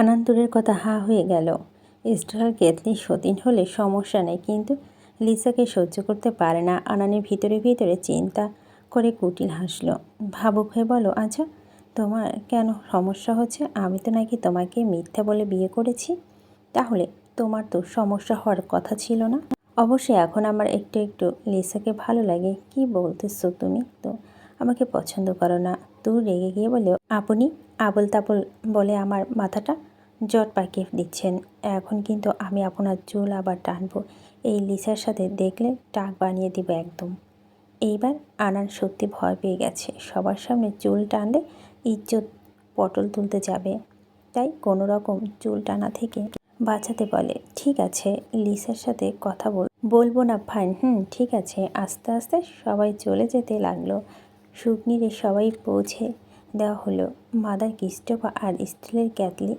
আনান্তরের কথা হা হয়ে গেল। স্টেলার কেতলি সতীন হলে সমস্যা নেই, কিন্তু লিসাকে সহ্য করতে পারে না। আনানের ভিতরে ভিতরে চিন্তা করে কুটিল হাসলো। ভাবুক হয়ে বলো আচ্ছা তোমার কেন সমস্যা হচ্ছে? আমি তো নাকি তোমাকে মিথ্যা বলে বিয়ে করেছি। তাহলে তোমার তো সমস্যা হওয়ার কথা ছিল না? অবশ্যই, এখন আমার একটু একটু লিসাকে ভালো লাগে। কি বলতেছো তুমি? তো আমাকে পছন্দ করো না। তুই রেগে গিয়ে বলে আপনি আবল তাবল বলে আমার মাথাটা জট পাকিয়ে দিচ্ছেন। এখন কিন্তু আমি আপনার চুল আবার টানবো এই লিসার সাথে দেখলে টাক বানিয়ে দিব একদম। এইবার আনান সত্যি ভয় পেয়ে গেছে। সবার সামনে চুল টানলে ইজ্জত পটল তুলতে যাবে। তাই কোনো রকম চুল টানা থেকে বাঁচাতে বলে, ঠিক আছে, লিসার সাথে কথা বল বলব না, ফাইন। হুম, ঠিক আছে। আস্তে আস্তে সবাই চলে যেতে লাগল। শুকনিরে সবাই পৌঁছে দেওয়া হলো। মাদার কিস্টোপা আর স্টিলের ক্যাতলি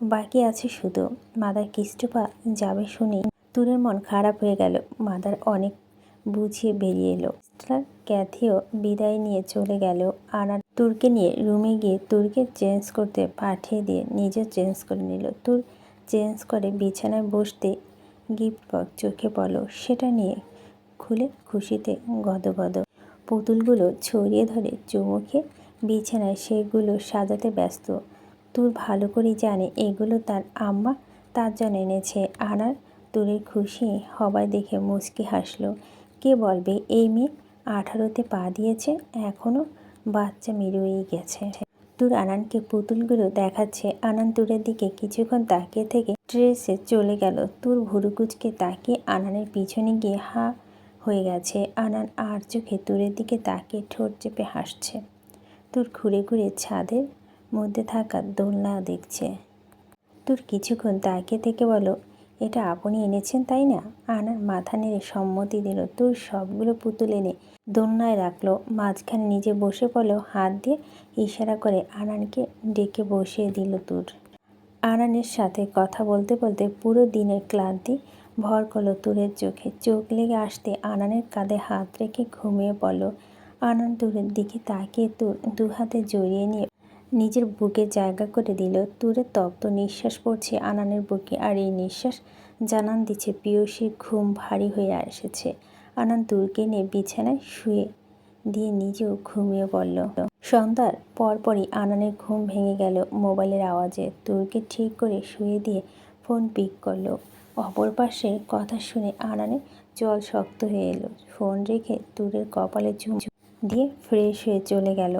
বাকি আছে শুধু। মাদার কিস্টোপা যাবে শুনে তুরের মন খারাপ হয়ে গেল। মাদার অনেক বুঝিয়ে বেরিয়ে এলো। স্টেলার ক্যাথিও বিদায় নিয়ে চলে গেল। আর তুরকে নিয়ে রুমে গিয়ে তুরকে চেঞ্জ করতে পাঠিয়ে দিয়ে নিজে চেঞ্জ করে নিল। তুর চেঞ্জ করে বিছানায় বসতে গিফট বক্স চোখে পড়ল। সেটা নিয়ে খুলে খুশিতে গদগদ। পুতুলগুলো ছড়িয়ে ধরে চুমুখে বিছানায়, সেগুলো সাজাতে ব্যস্ত। তুর ভালো করে জানে এগুলো তার আম্মা তার জন্য এনেছে। আনার তুরের খুশি হবাই দেখে মুচকি হাসলো। কে বলবে, এই মেয়ে আঠারোতে পা দিয়েছে এখনও বাচ্চা মেরুয়েই গেছে। তুর আনানকে পুতুলগুলো দেখাচ্ছে। আনান তুরের দিকে কিছুক্ষণ তাকিয়ে থেকে ড্রেসে চলে গেল। তুর ভুরুকুচকে তাকিয়ে আনানের পিছনে গিয়ে হা হয়ে গেছে। আনান আর চোখে তুরের দিকে তাকিয়ে ঠোঁট চেপে হাসছে। তুর ঘুরে ঘুরে ছাদের মধ্যে থাকা দোলনা দেখছে। তোর কিছুক্ষণ তাকিয়ে থেকে বলো, এটা আপনি এনেছেন, তাই না? আনার মাথা নেড়ে সম্মতি দিল। তোর সবগুলো পুতুল এনে দোলনায় রাখল। মাঝখানে নিজে বসে পড়ল, হাত দিয়ে ইশারা করে আনানকে ডেকে বসিয়ে দিল তোর। আনানের সাথে কথা বলতে বলতে পুরো দিনের ক্লান্তি ভর করল তুরের চোখে। চোখ লেগে আসতে আনানের কাঁধে হাত রেখে ঘুমিয়ে পড়ল। আনান তুরের দিকে তাকিয়ে তুর দু হাতে জড়িয়ে নিয়ে নিজের বুকে জায়গা করে দিল। তুরে তপ্ত নিঃশ্বাস পড়ছে আনানের বুকে আর এই নিঃশ্বাস জানান দিচ্ছে পিয়সীর ঘুম ভারী হয়ে এসেছে। আনান তুরকে নিয়ে বিছানায় শুয়ে দিয়ে নিজেও ঘুমিয়ে পড়ল। সন্ধ্যার পরপরই আনানের ঘুম ভেঙে গেল মোবাইলের আওয়াজে। তুরকে ঠিক করে শুয়ে দিয়ে ফোন পিক করল। অপর পাশে কথা শুনে আনানে জল শক্ত হয়ে এলো। ফোন রেখে তুরের কপালে চুম দিয়ে ফ্রেশ হয়ে চলে গেল।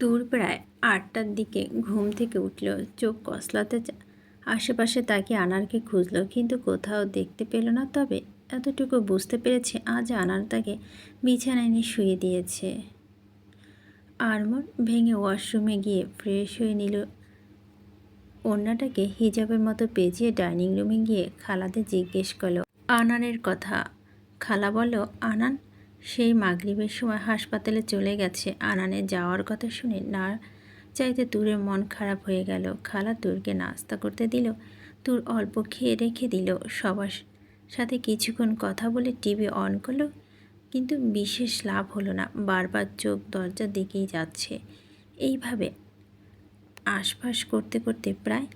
তুর প্রায় আটটার দিকে ঘুম থেকে উঠল, চোখ কসলাতে আশেপাশে তাকে আনারকে খুঁজলো, কিন্তু কোথাও দেখতে পেল না। তবে এতটুকু বুঝতে পেরেছে আজ আনার তাকে বিছানায় নিয়ে শুয়ে দিয়েছে। আরমোর ভেঙে ওয়াশরুমে গিয়ে ফ্রেশ হয়ে নিল অন্যটাকে হিজাবের মতো পেঁচিয়ে ডাইনিং রুমে গিয়ে খালাতে জিজ্ঞেস করল, আনানের কথা? খালা বলল, আনান, সেই মাগরিবের সময় হাসপাতালে চলে গেছে। আনানের যাওয়ার কথা শুনে না চাইতে তুরের মন খারাপ হয়ে গেল। খালা তুরকে নাস্তা করতে দিল, তুর অল্প খেয়ে রেখে দিল। সবার সাথে কিছুক্ষণ কথা বলে টিভি অন করল, কিন্তু বিশেষ লাভ হলো না। বারবার চোখ দরজার দিকেই যাচ্ছে। এইভাবে আশপাশ করতে করতে প্রায়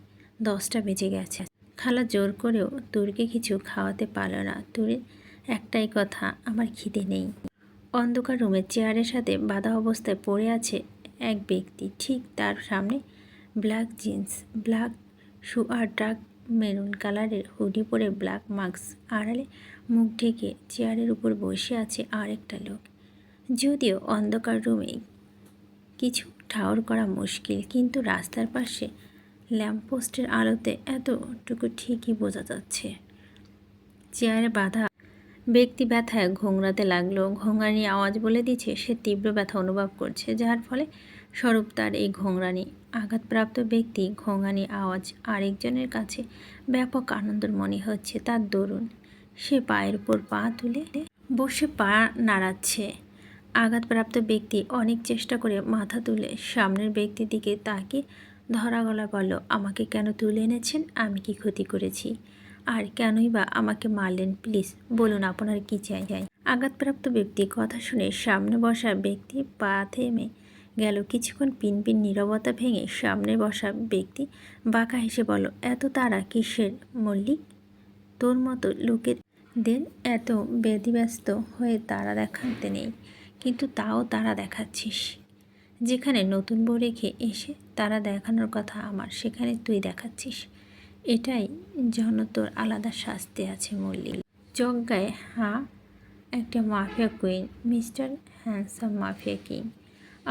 দশটা বেজে গেছে। খালা জোর করেও তুরকে কিছু খাওয়াতে পারল না। তুরের একটাই কথা, আমার খিদে নেই। অন্ধকার রুমের চেয়ারের সাথে বাধা অবস্থায় পড়ে আছে এক ব্যক্তি। ঠিক তার সামনে ব্ল্যাক জিন্স, ব্ল্যাক শু আর ডার্ক মেরুন কালারের হুডি পরে ব্ল্যাক মাস্ক আড়ালে মুখ ঢেকে চেয়ারের উপর বসে আছে আরেকটা লোক। যদিও অন্ধকার রুমে কিছু ঠাউর করা মুশকিল, কিন্তু রাস্তার পাশে ল্যাম্পপোস্টের আলোতে এতটুকু ঠিকই বোঝা যাচ্ছে। চেয়ারে বাঁধা, ব্যক্তি ব্যথায় ঘোংরাতে লাগল ঘোংরানি আওয়াজ বলে দিচ্ছে, সে তীব্র ব্যথা অনুভব করছে, যার ফলে স্বরূপ তার এই ঘোংরানি। আঘাতপ্রাপ্ত ব্যক্তি ঘোঙানি আওয়াজ আরেকজনের কাছে ব্যাপক আনন্দের মনে হচ্ছে। তার দরুন সে পায়ের উপর পা তুলে বসে পা নাড়াচ্ছে। আঘাতপ্রাপ্ত ব্যক্তি অনেক চেষ্টা করে মাথা তুলে সামনের ব্যক্তির দিকে তাকে ধরা গলা বলল, আমাকে কেন তুলে এনেছেন? আমি কি ক্ষতি করেছি? আর কেনই বা আমাকে মারলেন? প্লিজ বলুন আপনার কি চাই? চাই আঘাতপ্রাপ্ত ব্যক্তি কথা শুনে সামনে বসা ব্যক্তি পা থেমে গেল। কিছুক্ষণ পিনপিন নীরবতা ভেঙে সামনে বসা ব্যক্তি বাঁকা হেসে বলল, এত তারা কিসের মল্লিক? তোর মতো লোকের দের এত ব্যতিব্যস্ত হয়ে তারা দেখাতে নেই। কিন্তু তাও তারা দেখাচ্ছিস। যেখানে নতুন বউ রেখে এসে তারা দেখানোর কথা আমার, সেখানে তুই দেখাচ্ছিস। এটাই জন তোর আলাদা শাস্তি আছে মল্লিক। জজ্ঞায় হ্যাঁ একটা mafia queen, mister handsome mafia king.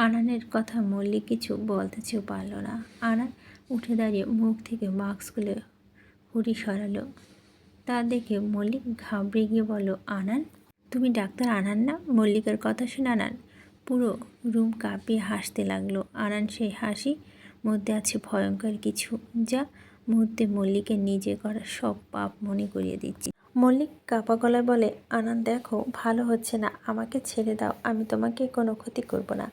আনানের কথা মল্লিক কিছু বলতেছেও পারল না। আনান উঠে দাঁড়িয়ে মুখ থেকে মাস্ক খুলে হুড়ি সরালো। তা দেখে মল্লিক ঘাবড়ে গিয়ে বলল, আনান তুমি ডাক্তার আনান না? মল্লিকের কথা শুনে আনান। পুরো রুম কাঁপিয়ে হাসতে লাগল। আনান সেই হাসি মধ্যে আছে ভয়ঙ্কর কিছু, যা মুহূর্তে মল্লিকের নিজে করা সব পাপ মনে করিয়ে দিচ্ছি। মল্লিক কাপা গলায় বলে, আনান, দেখো, ভালো হচ্ছে না। আমাকে ছেড়ে দাও। আমি তোমাকে কোনো ক্ষতি করব না।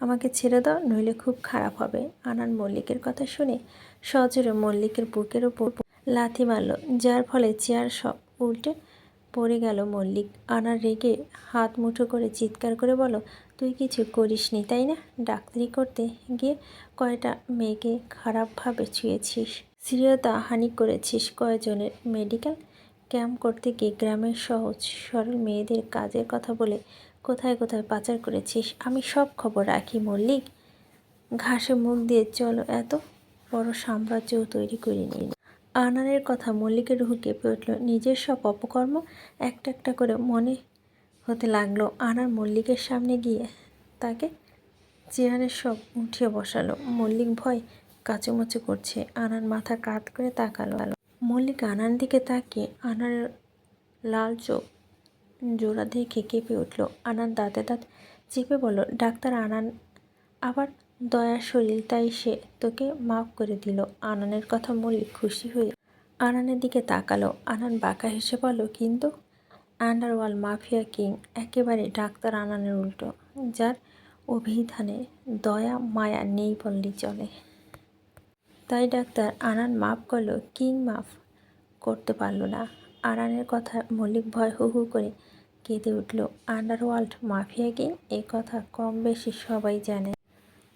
আমাকে ছেড়ে দাও, নইলে খুব খারাপ হবে। আনান মল্লিকের কথা শুনে সজোরে মল্লিকের বুকের ওপর লাথি মারল, যার ফলে চেয়ার সব উল্টে পড়ে গেল মল্লিক। আনার রেগে হাত মুঠো করে চিৎকার করে বলো, তুই কিছু করিসনি, তাই না? ডাক্তারি করতে গিয়ে কয়টা মেয়েকে খারাপভাবে ছুঁয়েছিস? শ্রীয়তা হানি করেছিস কয়জনের? মেডিকেল ক্যাম্প করতে গিয়ে গ্রামের সহজ সরল মেয়েদের কাজের কথা বলে কোথায় কোথায় পাচার করেছিস? আমি সব খবর রাখি মল্লিক। ঘাসে মুখ দিয়ে, চলো, এত বড় সাম্রাজ্যও তৈরি করিনি। আনানের কথা মল্লিকের রুহু কেঁপে নিজের সব অপকর্ম একটা একটা করে মনে হতে লাগল। আনার মল্লিকের সামনে গিয়ে তাকে চেয়ারের সব উঠিয়ে বসালো। মল্লিক ভয় কাচুমচু করছে। আনার মাথা কাত করে তাকালো। আলো মল্লিক আনার দিকে তাকিয়ে আনার লাল চোখ জোড়া দেখে কেঁপে উঠল। আনার দাঁতে দাঁত চেপে বলল, ডাক্তার আনান, আবার দয়ার শরীর, তাই সে তোকে মাফ করে দিল। আনানের কথা মল্লিক খুশি হয়ে আনানের দিকে তাকালো। আনান বাঁকা হেসে বলল, কিন্তু আন্ডারওয়াল মাফিয়া কিং, একেবারে ডাক্তার আনানের উল্টো। যার অভিধানে দয়া, মায়া নেই বললেই চলে। তাই ডাক্তার আনান মাফ করল, কিং মাফ করতে পারল না। আনানের কথা মল্লিক ভয় হু হু করে কেঁদে উঠল। আন্ডারওয়ার্ল্ড মাফিয়া কিং, এ কথা কম বেশি সবাই জানে।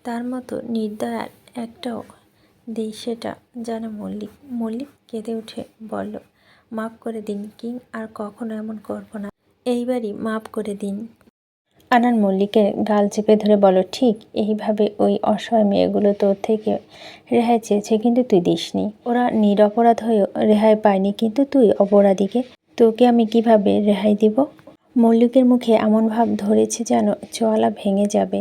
তার মতো নির্দয়ার একটাও দেই সেটা জানে মল্লিক। মল্লিক কেঁদে উঠে বলল মাফ করে দিন, কিং, আর কখনো এমন করব না। এইবারই মাফ করে দিন। আনান মল্লিকের গাল চেপে ধরে বলো ঠিক, এইভাবে ওই অসহায় মেয়েগুলো তোর থেকে রেহাই চেয়েছে কিন্তু তুই দিসনি। ওরা নিরপরাধ হয়েও রেহাই পায়নি, কিন্তু তুই অপরাধীকে তোকে আমি কীভাবে রেহাই দিব? মল্লিকের মুখে এমন ভাব ধরেছে যেন চোয়ালা ভেঙে যাবে।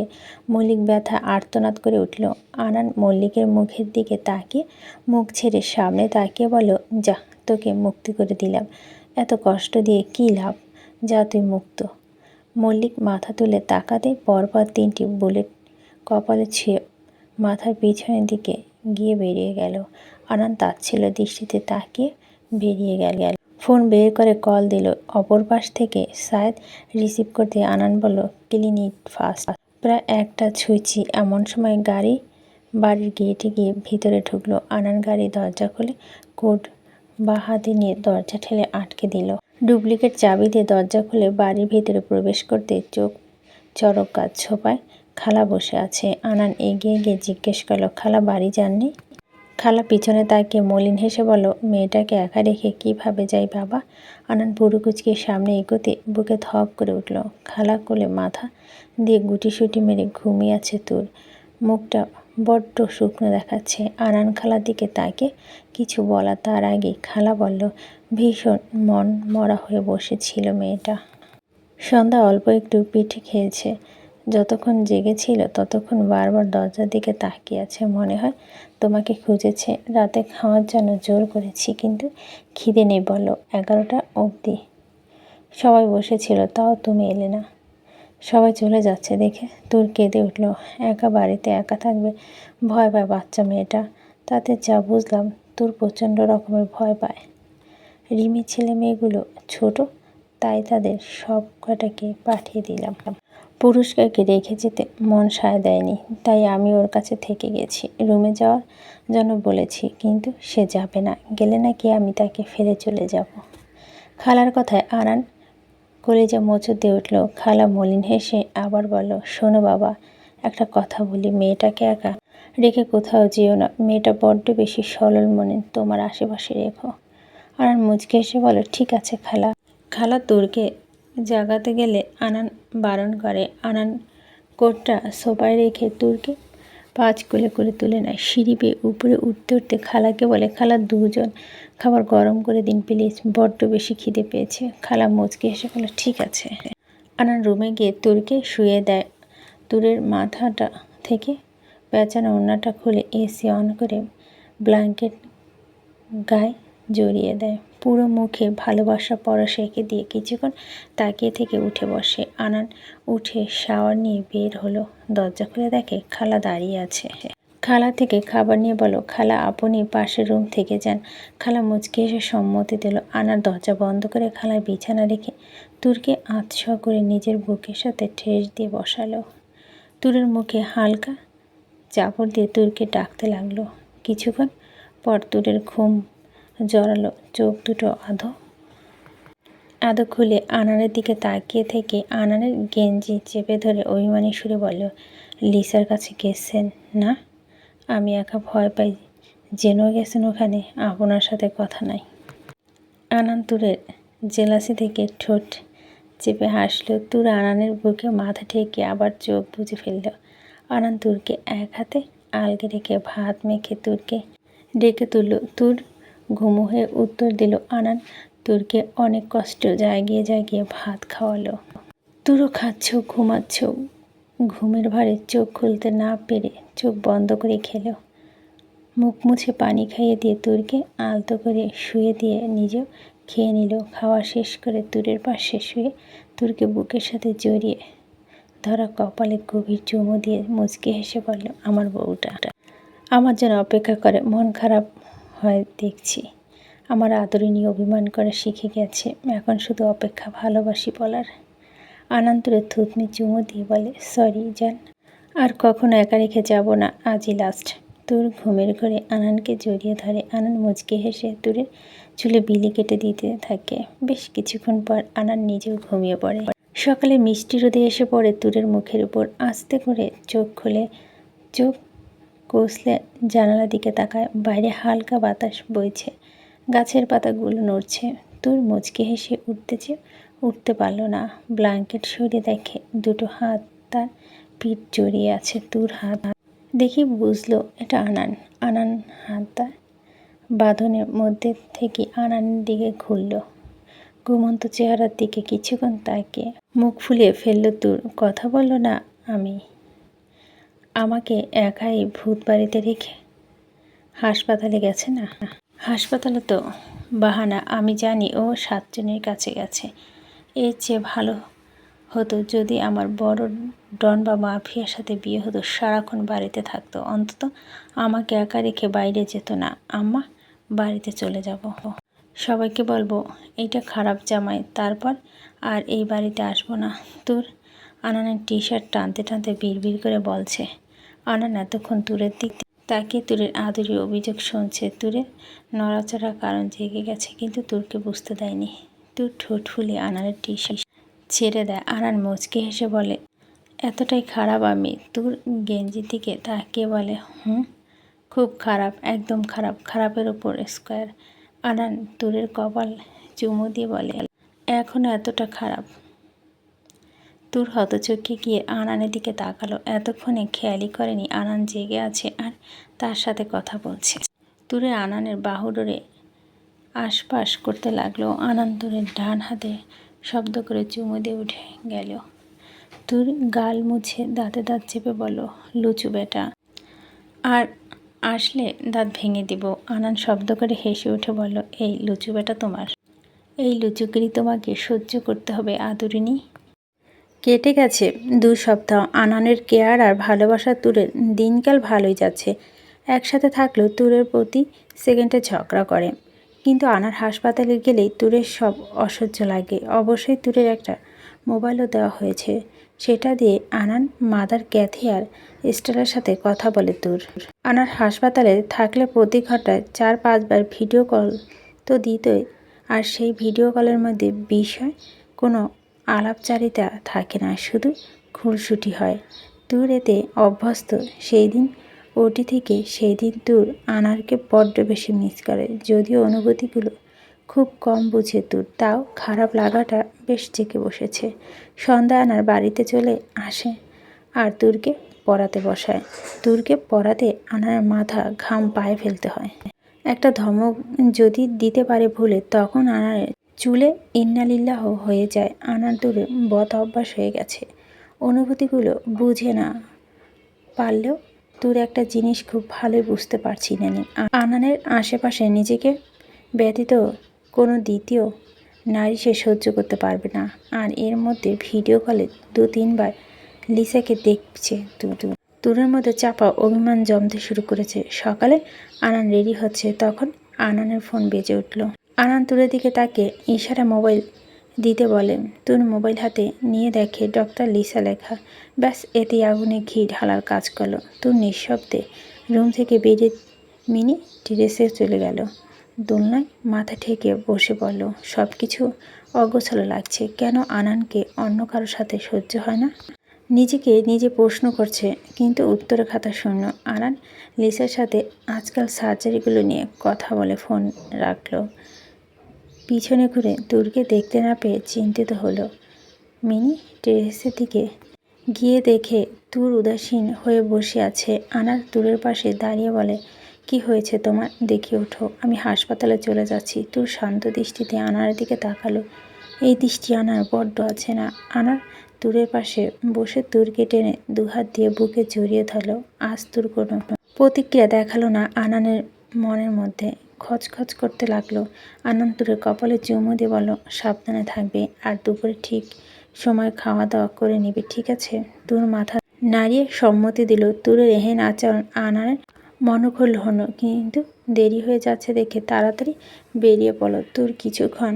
মল্লিক ব্যথা আর্তনাদ করে উঠল। আনান মল্লিকের মুখের দিকে তাকিয়ে, মুখ ছেড়ে সামনে তাকিয়ে বলো যা, তোকে মুক্তি করে দিলাম। এত কষ্ট দিয়ে কী লাভ? যা, তুই মুক্ত। মল্লিক মাথা তুলে তাকাতে পরপর তিনটি বুলেট কপালে ছুঁয়ে মাথার পিছনের দিকে গিয়ে বেরিয়ে গেল। আনান তাচ্ছিল দৃষ্টিতে তাকিয়ে বেরিয়ে গেল গেল। ফোন বের করে কল দিল। অপর পাশ থেকে সায়দ রিসিভ করতে আনান বলল ক্লিনিক ফাস্ট। প্রায় একটা ছুঁইছি, এমন সময় গাড়ি বাড়ির গেটে গিয়ে ভিতরে ঢুকলো। আনান গাড়ি দরজা খুলে কোড বা হাতে নিয়ে দরজা ঠেলে আটকে দিল। ডুপ্লিকেট চাবি দিয়ে দরজা খুলে বাড়ির ভিতরে প্রবেশ করতে চোখ চরক কাজ ছোপায় খালা বসে আছে। আনান এগিয়ে গিয়ে জিজ্ঞেস করল, খালা বাড়ি যাননি? খালা পিছনে তাকে মলিন হেসে বলো মেয়েটাকে একা রেখে কীভাবে যাই বাবা? আনান পুরু কুচকে সামনে এগোতে বুকে থপ করে উঠল। খালা কোলে মাথা দিয়ে গুটি সুটি মেরে ঘুমিয়ে আছে তোর। মুখটা বড্ড শুকনো দেখাচ্ছে। আনান খালার দিকে তাকে কিছু বলা তার আগে খালা বলল, ভীষণ মন মরা হয়ে বসেছিল মেয়েটা। সন্ধ্যা অল্প একটু পিঠে খেয়েছে। যতক্ষণ জেগেছিল, ততক্ষণ বারবার দরজার দিকে তাকিয়ে আছে মনে হয়। তোমাকে খুঁজেছে, রাতে খাওয়ার জন্য জোর করেছি, কিন্তু খিদে নেই বলো, এগারোটা অবধি। সবাই বসেছিল, তাও তুমি এলে না। সবাই চলে যাচ্ছে দেখে, তোর কেঁদে উঠল। একা বাড়িতে একা থাকবে, ভয় পায় বাচ্চা মেয়েটা। তাতে যা বুঝলাম, তোর প্রচণ্ড রকমের ভয় পায়। রিমি ছেলে মেয়েগুলো ছোট, তাই তাদের সব কটাকে পাঠিয়ে দিলাম। পুরস্কারকে রেখে যেতে মন সায় দেয়নি। তাই আমি ওর কাছে থেকে গেছি। রুমে যাওয়ার জন্য বলেছি, কিন্তু সে যাবে না। গেলে নাকি আমি তাকে ফেলে চলে যাব। খালার কথায় আনান কলেজা দিয়ে উঠল। খালা মলিন হেসে আবার বলল, শোনো বাবা, একটা কথা বলি। মেয়েটাকে একা রেখে কোথাও যেও না। মেয়েটা বড্ড বেশি সরল মনে তোমার আশেপাশে রেখো। আনান মুচকে এসে বলো ঠিক আছে খালা। খালা তোরকে জাগাতে গেলে আনান বারণ করে, আনান কোটটা সোপায় রেখে তুরকে পাঁচ কোলে করে তুলে নেয়। সিঁড়ি পেয়ে উপরে উঠতে উঠতে খালাকে বলে, খালা দুজন খাবার গরম করে দিন প্লিজ, বড্ড বেশি খিদে পেয়েছে। খালা মুচকে এসে বলে, ঠিক আছে। আনান রুমে গিয়ে তুরকে শুয়ে দেয়। তুরের মাথাটা থেকে পেঁচানো ওড়নাটা খুলে এসি অন করে ব্ল্যাঙ্কেট গায়ে জড়িয়ে দেয়। পুরো মুখে ভালোবাসা পরশ এঁকে দিয়ে কিছুক্ষণ তাকিয়ে থেকে উঠে বসে। আনান উঠে শাওয়ার নিয়ে বের হলো। দরজা খুলে দেখে খালা দাঁড়িয়ে আছে। খালা থেকে খাবার নিয়ে বলো, খালা আপনি পাশের রুম থেকে যান। খালা মুচকে এসে সম্মতি দিল। আনার দরজা বন্ধ করে খালা বিছানা রেখে তুরকে আতশোয়া করে নিজের বুকের সাথে ঠেস দিয়ে বসালো। তুরের মুখে হালকা চাপড় দিয়ে তুরকে ডাকতে লাগল। কিছুক্ষণ পর তুরের ঘুম জড়ালো, চোখ দুটো আধো। আদো খুলে আনানের দিকে তাকিয়ে থেকে আনানের গেঞ্জি চেপে ধরে অভিমানী সুরে বলল, লিসার কাছে গেছেন না? আমি একা ভয় পাই জেনেও গেছেন ওখানে, আপনার সাথে কথা নাই। আনান্তুরের জেলাসি থেকে ঠোঁট চেপে হাসলো, তুর আনানের বুকে মাথা ঠেকে আবার চোখ বুঝে ফেলল। আনান্তুরকে এক হাতে আলগে রেখে ভাত মেখে তুরকে ডেকে তুলল। তুর ঘুমু হয়ে উত্তর দিল, আনান, তুরকে অনেক কষ্ট। জাগিয়ে জাগিয়ে ভাত খাওয়ালো। তুরও খাচ্ছ, ঘুমাচ্ছ। ঘুমের ভারে চোখ খুলতে না পেরে চোখ বন্ধ করে খেলো। মুখ মুছে পানি খাইয়ে দিয়ে তুরকে আলতো করে শুয়ে দিয়ে নিজেও খেয়ে নিল। খাওয়া শেষ করে তুরের পাশে শুয়ে তুরকে বুকের সাথে জড়িয়ে ধরা কপালে গভীর চুমো দিয়ে মুচকে হেসে বলল, আমার বউটা। আমার যেন অপেক্ষা করে, মন খারাপ হয়, দেখছি। আমার আদরিনী অভিমান করা শিখে গেছে। এখন শুধু অপেক্ষা ভালোবাসি বলার। আনন্দরে থুতনি চুমো দিয়ে বলে, সরি, জান। আর কখনো একা রেখে যাব না, আজই লাস্ট তোর ঘুমের ঘরে আনানকে জড়িয়ে ধরে, আনান মুচকে হেসে তুরের চুলে বিলি কেটে দিতে থাকে। বেশ কিছুক্ষণ পর আনান নিজেও ঘুমিয়ে পড়ে। সকালে মিষ্টি রোদে এসে পড়ে তুরের মুখের উপর। আস্তে করে চোখ খুলে, চোখ কষলে জানালা দিকে তাকায়, বাইরে হালকা বাতাস বইছে, গাছের পাতাগুলো নড়ছে। তোর মুচকে হেসে উঠতেছে উঠতে পারল না। ব্ল্যাঙ্কেট সরিয়ে দেখে দুটো হাত তার পিঠ জড়িয়ে আছে, তোর হাত। দেখি বুঝলো এটা আনান। আনান হাত হাতটা বাঁধনের মধ্যে থেকে আনানের দিকে ঘুরল। ঘুমন্ত চেহারার দিকে কিছুক্ষণ তাকে মুখ ফুলিয়ে ফেলল তোর। কথা বলল না আমি। আমাকে একাই ভূত বাড়িতে রেখে হাসপাতালে গেছে না? হাসপাতালে তো বাহানা, আমি জানি ও সাতজনের কাছে গেছে। এর চেয়ে ভালো হতো যদি আমার বড় ডন বা মাফিয়ার সাথে বিয়ে হতো, সারাক্ষণ বাড়িতে থাকতো। অন্তত আমাকে একা রেখে বাইরে যেত না। আম্মা, বাড়িতে চলে যাব। সবাইকে বলব, এটা খারাপ জামাই, তারপর আর এই বাড়িতে আসব না। তোর আনানের টি শার্ট টানতে টানতে বিড় করে বলছে। আনান এতক্ষণ তুরের দিক তাকে তুরের আদরি অভিযোগ শুনছে তুরের। নড়াচড়ার কারণ জেগে গেছে, কিন্তু তুরকে বুঝতে দেয়নি। তুর ঠোঁট ফুলে আনানের টি ছেড়ে দেয়। আনান মুচকে হেসে বলে, এতটাই খারাপ আমি। তোর গেঞ্জি দিকে তাকে বলে, হুম, খুব খারাপ, একদম খারাপ, খারাপের ওপর স্কোয়ার। আনান তুরের কপাল চুমু দিয়ে বলে, এখন এতটা খারাপ। তুর হতচক্ষে গিয়ে আনানের দিকে তাকালো। এতক্ষণে খেয়ালই করেনি আনান জেগে আছে আর তার সাথে কথা বলছে। তুরে আনানের বাহুডোরে আশপাশ করতে লাগল। আনান তুরের ডান হাতে শব্দ করে চুমু দিয়ে উঠে গেল। তুর গাল মুছে দাঁতে দাঁত চেপে বলো লুচু বেটা, আর আসলে দাঁত ভেঙে দিব। আনান শব্দ করে হেসে উঠে বলো এই লুচু বেটা তোমার। এই লুচুগিরি তোমাকে সহ্য করতে হবে, আদরিনী। কেটে গেছে। দু সপ্তাহ আনানের কেয়ার আর ভালোবাসা তুরের দিনকাল ভালোই যাচ্ছে। একসাথে থাকলেও তুরের প্রতি সেকেন্ডে ঝগড়া করে। কিন্তু আনার হাসপাতালে গেলেই তুরের সব অসহ্য লাগে। অবশ্যই তুরের একটা মোবাইলও দেওয়া হয়েছে। সেটা দিয়ে আনান মাদার ক্যাথি আর স্টারের সাথে কথা বলে তুর। আনার হাসপাতালে থাকলে প্রতি ঘন্টায় চার পাঁচবার ভিডিও কল তো দিতই। আর সেই ভিডিও কলের মধ্যে বিষয় কোনো আলাপচারিতা থাকে না, শুধু খুলসুটি হয়। তুর এতে অভ্যস্ত সেই দিন ওটি থেকে সেই দিন তুর আনারকে বড্ড বেশি মিস করে, যদিও অনুভূতিগুলো খুব কম বুঝে তুর, তাও খারাপ লাগাটা বেশ জেঁকে বসেছে। সন্ধ্যা আনার বাড়িতে চলে আসে আর তুরকে পড়াতে বসায়। তুরকে পড়াতে আনার মাথা ঘাম পায়ে ফেলতে হয়। একটা ধমক যদি দিতে পারে ভুলে, তখন আনার চুলে ইন্নালিল্লাহ হয়ে যায় আনার দূরে বদ অভ্যাস হয়ে গেছে। অনুভূতিগুলো বুঝে না পারলেও তোর একটা জিনিস খুব ভালোই বুঝতে পারছি, নানি। আনানের আশেপাশে নিজেকে ব্যতীত কোনো দ্বিতীয় নারী সে সহ্য করতে পারবে না। আর এর মধ্যে ভিডিও কলে দু তিনবার লিসাকে দেখছে তু তুরের মধ্যে চাপা অভিমান জমতে শুরু করেছে। সকালে আনান রেডি হচ্ছে, তখন আনানের ফোন বেজে উঠল। আনান তুরের দিকে তাকে, ইশারা মোবাইল দিতে বলে। তুর মোবাইল হাতে নিয়ে দেখে ডক্টর লিসা লেখা। ব্যাস এতে আগুনে ঘি ঢালার কাজ করল। তুর নিঃশব্দে রুম থেকে বেরিয়ে মিনি টেরেসে চলে গেল। দোলনায় মাথা ঠেকে বসে পড়ল। সব কিছু অগোছালো লাগছে। কেন আনানকে অন্য কারোর সাথে সহ্য হয় না? নিজেকে নিজে প্রশ্ন করছে, কিন্তু উত্তরের খাতা শূন্য। আনান লিসার সাথে আজকাল সার্জারিগুলো নিয়ে কথা বলে ফোন রাখল। পিছনে ঘুরে দুর্গে দেখতে না পেয়ে চিন্তিত হলো। মিনি টেরেসের দিকে গিয়ে দেখে তুর উদাসীন হয়ে বসে আছে। আনার তুরের পাশে দাঁড়িয়ে বলে, কি হয়েছে তোমার? দেখে ওঠো, আমি হাসপাতালে চলে যাচ্ছি। তুর শান্ত দৃষ্টিতে আনার দিকে তাকালো। এই দৃষ্টি আনার বড্ড আছে না? আনার তুরের পাশে বসে তুরকে টেনে দুহাত দিয়ে বুকে জড়িয়ে ধরলো। আজ তুর কোনো প্রতিক্রিয়া দেখাল না আনানের মনের মধ্যে। খচখচ করতে লাগল। আনন্দরে কপালে চুমু দিয়ে বলো সাবধানে থাকবে, আর দুপুরে ঠিক সময় খাওয়া দাওয়া করে নিবে, ঠিক আছে? তোর মাথা নাড়িয়ে সম্মতি দিল। তুরের এহেন আচরণ আনার মনখোল হলো, কিন্তু দেরি হয়ে যাচ্ছে দেখে তাড়াতাড়ি বেরিয়ে পড়ল। তোর কিছুক্ষণ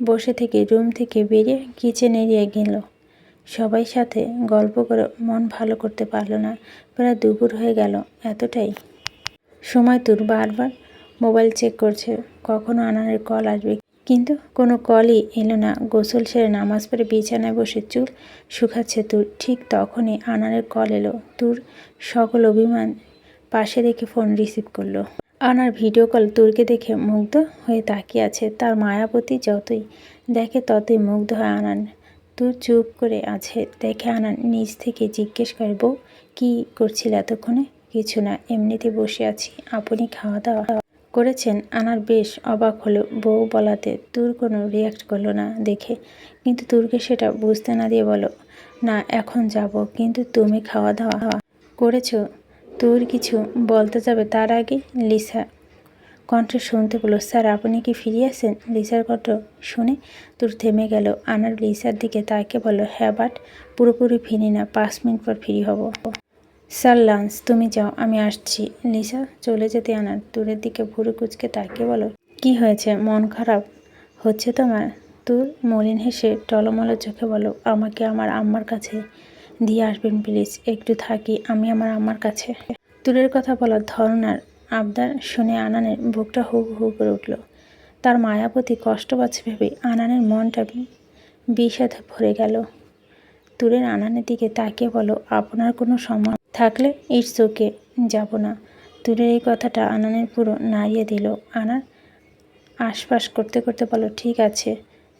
বসে থেকে রুম থেকে বেরিয়ে কিচেন এরিয়ে গেল। সবাই সাথে গল্প করে মন ভালো করতে পারল না। প্রায় দুপুর হয়ে গেল এতটাই। সময় তোর বারবার মোবাইল চেক করছে, কখনো আনানের কল আসবে। কিন্তু কোনো কলই এলো না। গোসল সেরে নামাজ পড়ে বিছানায় বসে চুল শুকাচ্ছে তুর। ঠিক তখনই আনারের কল এলো। তুর সকল অভিমান পাশে রেখে ফোন রিসিভ করল। আনার ভিডিও কল তুরকে দেখে মুগ্ধ হয়ে তাকিয়ে আছে। তার মায়াপতি যতই দেখে ততই মুগ্ধ হয় আনান। তুর চুপ করে আছে। দেখে আনান নিজ থেকে জিজ্ঞেস করে, বউ, কী করছিল এতক্ষণে? কিছু না, এমনিতে বসে আছি। আপনি খাওয়া দাওয়া করেছেন আনার বেশ অবাক হলো। বউ বলাতে তুর কোনো রিয়াক্ট করল না দেখে। কিন্তু তুরকে সেটা বুঝতে না দিয়ে বলো, না, এখন যাব, কিন্তু তুমি খাওয়া দাওয়া করেছ। তুর কিছু বলতে যাবে তার আগে, লিসা? কণ্ঠ শুনতে পেল, স্যার, আপনি কি ফিরে আসেন? লিসার কণ্ঠ শুনে তোর থেমে গেল। আনার লিসার দিকে তাকে বলো হ্যাঁ বাট পুরোপুরি ফিরি না, পাঁচ মিনিট পর ফ্রি হব। স্যার, লাঞ্চ, তুমি যাও, আমি আসছি। লিসা, চলে যেতে আনার দূরের দিকে ভুরু কুচকে তাকে বলো, কি হয়েছে? মন খারাপ? হচ্ছে তোমার। তুর মলিন হেসে টলমলো চোখে বলো, আমাকে আমার আম্মার কাছে দিয়ে আসবেন, প্লিজ। একটু থাকি, আমি আমার আম্মার কাছে। তুরের কথা বলার ধরনার আবদার শুনে আনানের বুকটা হু হু করে উঠল। তার মায়াপতি কষ্ট পাচ্ছে ভেবে আনানের মনটা বিষাদে ভরে গেল। তুরের আনানের দিকে তাকিয়ে বলো, আপনার কোনো সময় থাকলে ইটস ওকে, যাব না। তুরের এই কথাটা আনানের পুরো নাড়িয়ে দিল। আনার আশপাশ করতে করতে বলো ঠিক আছে,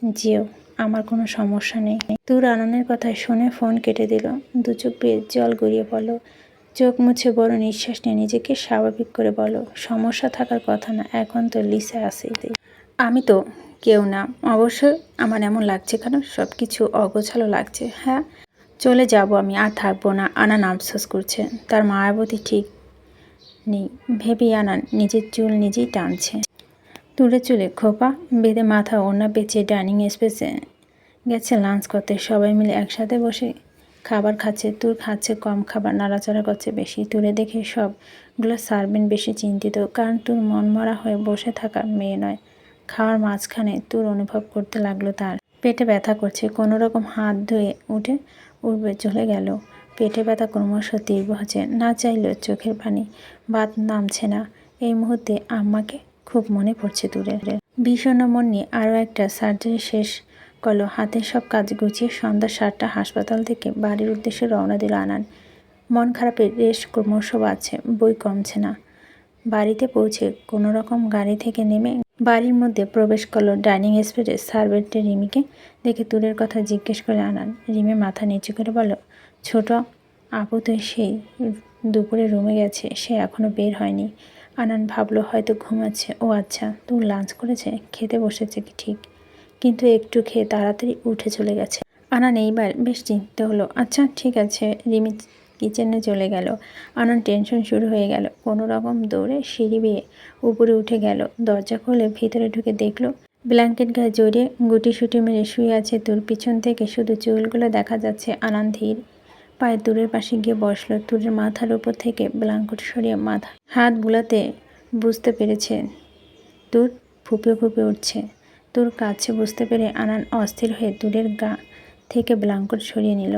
যেও, আমার কোনো সমস্যা নেই। তুর আনানের কথায় শুনে ফোন কেটে দিল। দু চোখ বেয়ে জল গড়িয়ে বলো চোখ মুছে বড় নিঃশ্বাস নিয়ে নিজেকে স্বাভাবিক করে বলো সমস্যা থাকার কথা না, এখন তো লিসা আছে আমি তো কেউ না। অবশ্যই আমার এমন লাগছে কেন? সব কিছু অগোছালো লাগছে হ্যাঁ? চলে যাব আমি, আর থাকব না। আনান আফসোস করছে। তার মায়াবতী ঠিক নেই। ভেবেই আনান নিজের চুল নিজেই টানছে। তুলে চুলে খোপা বেঁধে মাথা ওনা বেঁচে ডাইনিং স্পেসে গেছে লাঞ্চ করতে। সবাই মিলে একসাথে বসে খাবার খাচ্ছে। তুর খাচ্ছে, কম খাবার, নাড়াচাড়া করছে বেশি। তুলে দেখে সবগুলো সার্ভেন্ট বেশি চিন্তিত, কারণ তুর মনমরা হয়ে বসে থাকা মেয়ে নয়। খাওয়ার মাঝখানে তুর অনুভব করতে লাগল তার। পেটে ব্যথা করছে। কোনো রকম হাত ধুয়ে উঠে উঠবে চলে গেল। পেটে ব্যথা ক্রমশ তীব্র হচ্ছে, না চাইলেও চোখের পানি বাদ নামছে না। এই মুহূর্তে আম্মাকে খুব মনে পড়ছে দূরের বিষণ্ণ মন নিয়ে আরও একটা সার্জারি শেষ করল। হাতের সব কাজ গুছিয়ে সন্ধ্যা সাতটা হাসপাতাল থেকে বাড়ির উদ্দেশ্যে রওনা দিল আনান। মন খারাপের রেশ ক্রমশ বাড়ছে, বই কমছে না। বাড়িতে পৌঁছে কোনো রকম গাড়ি থেকে নেমে বাড়ির মধ্যে প্রবেশ করল ডাইনিং স্পেসে সার্ভেন্টে রিমিকে দেখে তুরের কথা জিজ্ঞেস করে আনান। রিমি মাথা নিচু করে বলো ছোট আপু তো সেই দুপুরে রুমে গেছে, সে এখনও বের হয়নি। আনান ভাবলো, হয়তো ঘুমাচ্ছে। ও আচ্ছা তুই লাঞ্চ করেছে? খেতে বসেছে কি ঠিক? কিন্তু একটু খেয়ে তাড়াতাড়ি উঠে চলে গেছে। আনান এইবার বেশ চিন্তিত হলো আচ্ছা ঠিক আছে। রিমি কিচেনে চলে গেল। আনান টেনশন শুরু হয়ে গেল। কোনো রকম দৌড়ে সিঁড়ি বেয়ে উপরে উঠে গেল। দরজা খুলে ভিতরে ঢুকে দেখল ব্ল্যাঙ্কেট গায়ে জড়িয়ে গুটি সুটি মেরে শুয়ে আছে। তোর পিছন থেকে শুধু চুলগুলো দেখা যাচ্ছে আনান ধীর পায়ে। তুরের পাশে গিয়ে বসল। তুরের মাথার উপর থেকে ব্ল্যাঙ্কেট সরিয়ে মাথা হাত বুলাতে বুঝতে পেরেছে। তুর ফুপে ফুপে উঠছে। তোর কাছে বুঝতে পেরে আনান অস্থির হয়ে তুরের গা থেকে ব্ল্যাঙ্কেট সরিয়ে নিল।